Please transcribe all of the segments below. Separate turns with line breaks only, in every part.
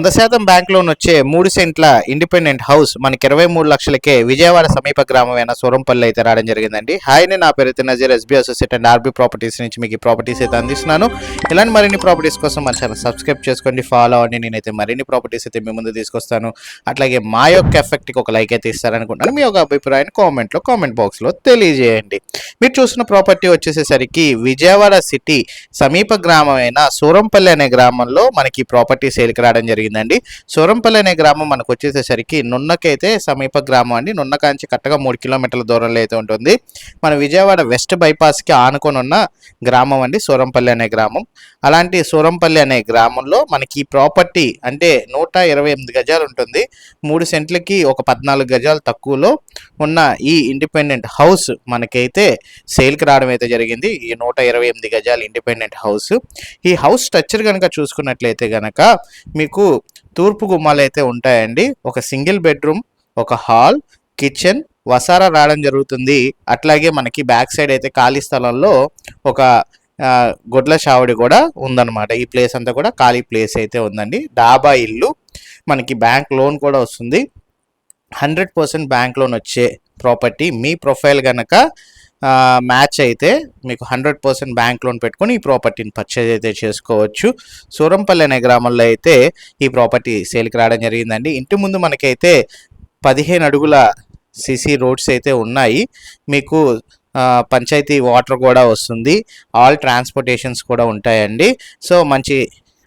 వంద శాతం bank loan వచ్చే మూడు సెంట్ల ఇండిపెండెంట్ హౌస్ మనకి ఇరవై మూడు లక్షలకే విజయవాడ సమీప గ్రామమైన సూరంపల్లి అయితే రావడం జరిగిందండి. హాయ్ నేను నా పేరు అయితే Nazeer S B associate and R B properties నుంచి మీకు ప్రాపర్టీస్ అయితే అందిస్తున్నాను. ఇలాంటి మరిన్ని ప్రాపర్టీస్ కోసం మన ఛానల్ సబ్స్క్రైబ్ చేసుకోండి ఫాలో అవ్వండి. నేనైతే మరిన్ని ప్రాపర్టీస్ అయితే మీ ముందు తీసుకొస్తాను. అట్లాగే మా యొక్క ఎఫెక్ట్కి ఒక లైక్ అయితే ఇస్తారనుకుంటాను మీ యొక్క అభిప్రాయాన్ని కామెంట్లో కామెంట్ బాక్స్లో తెలియజేయండి. మీరు చూసిన ప్రాపర్టీ వచ్చేసేసరికి విజయవాడ సిటీ సమీప గ్రామమైన సూరంపల్లి అనే గ్రామంలో మనకి ప్రాపర్టీ సేల్కి రావడం జరిగింది. జరిగిందండి. సూరంపల్లి అనే గ్రామం మనకు వచ్చేసేసరికి నున్నకైతే సమీప గ్రామం అండి. నున్న కట్టగా మూడు కిలోమీటర్ల దూరంలో అయితే ఉంటుంది. మన విజయవాడ వెస్ట్ బైపాస్కి ఆనుకొని ఉన్న గ్రామం అండి సూరంపల్లి అనే గ్రామం. అలాంటి సూరంపల్లి అనే గ్రామంలో మనకి ఈ ప్రాపర్టీ అంటే నూట ఇరవై ఎనిమిది గజాలు ఉంటుంది. మూడు సెంట్లకి ఒక పద్నాలుగు గజాలు తక్కువలో ఉన్న ఈ ఇండిపెండెంట్ హౌస్ మనకైతే సేల్కి రావడం అయితే జరిగింది. ఈ నూట ఇరవై ఎనిమిది గజాల ఇండిపెండెంట్ హౌస్. ఈ హౌస్ స్ట్రక్చర్ కనుక చూసుకున్నట్లయితే కనుక మీకు తూర్పు గుమ్మాలు అయితే ఉంటాయండి. ఒక సింగిల్ బెడ్రూమ్ ఒక హాల్ కిచెన్ వసారా రావడం జరుగుతుంది. అట్లాగే మనకి బ్యాక్ సైడ్ అయితే ఖాళీ స్థలంలో ఒక గొడ్ల చావడి కూడా ఉందన్నమాట. ఈ ప్లేస్ అంతా కూడా ఖాళీ ప్లేస్ అయితే ఉందండి. డాబా ఇల్లు మనకి బ్యాంక్ లోన్ కూడా వస్తుంది. హండ్రెడ్ పర్సెంట్ బ్యాంక్ లోన్ వచ్చే ప్రాపర్టీ మీ ప్రొఫైల్ కనుక మ్యాచ్ అయితే మీకు హండ్రెడ్ పర్సెంట్ బ్యాంక్ లోన్ పెట్టుకొని ఈ ప్రాపర్టీని పర్చేజ్ అయితే చేసుకోవచ్చు. సూరంపల్లి అనే గ్రామంలో అయితే ఈ ప్రాపర్టీ సేల్కి రావడం జరిగిందండి. ఇంటి ముందు మనకైతే పదిహేను అడుగుల సిసి రోడ్స్ అయితే ఉన్నాయి. మీకు పంచాయతీ వాటర్ కూడా వస్తుంది. ఆల్ ట్రాన్స్పోర్టేషన్స్ కూడా ఉంటాయండి. సో మంచి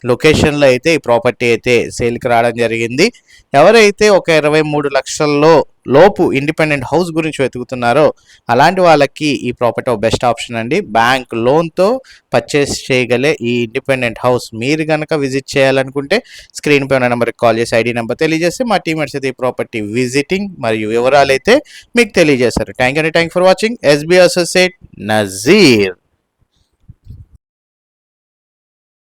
లొకేషన్లో అయితే ఈ ప్రాపర్టీ అయితే సేల్కి రావడం జరిగింది. ఎవరైతే ఒక ఇరవై మూడు లక్షల్లో లోపు ఇండిపెండెంట్ హౌస్ గురించి వెతుకుతున్నారో అలాంటి వాళ్ళకి ఈ ప్రాపర్టీ ఒక బెస్ట్ ఆప్షన్ అండి. బ్యాంక్ లోన్తో పర్చేస్ చేయగలే ఈ ఇండిపెండెంట్ హౌస్ మీరు కనుక విజిట్ చేయాలనుకుంటే స్క్రీన్ పై ఉన్న నెంబర్కి కాల్ చేసి ఐడి నెంబర్ తెలియజేస్తే మా టీమేట్స్ అయితే ఈ ప్రాపర్టీ విజిటింగ్ మరియు వివరాలు అయితే మీకు తెలియజేస్తారు. Thank you thank for watching SB associate Nazeer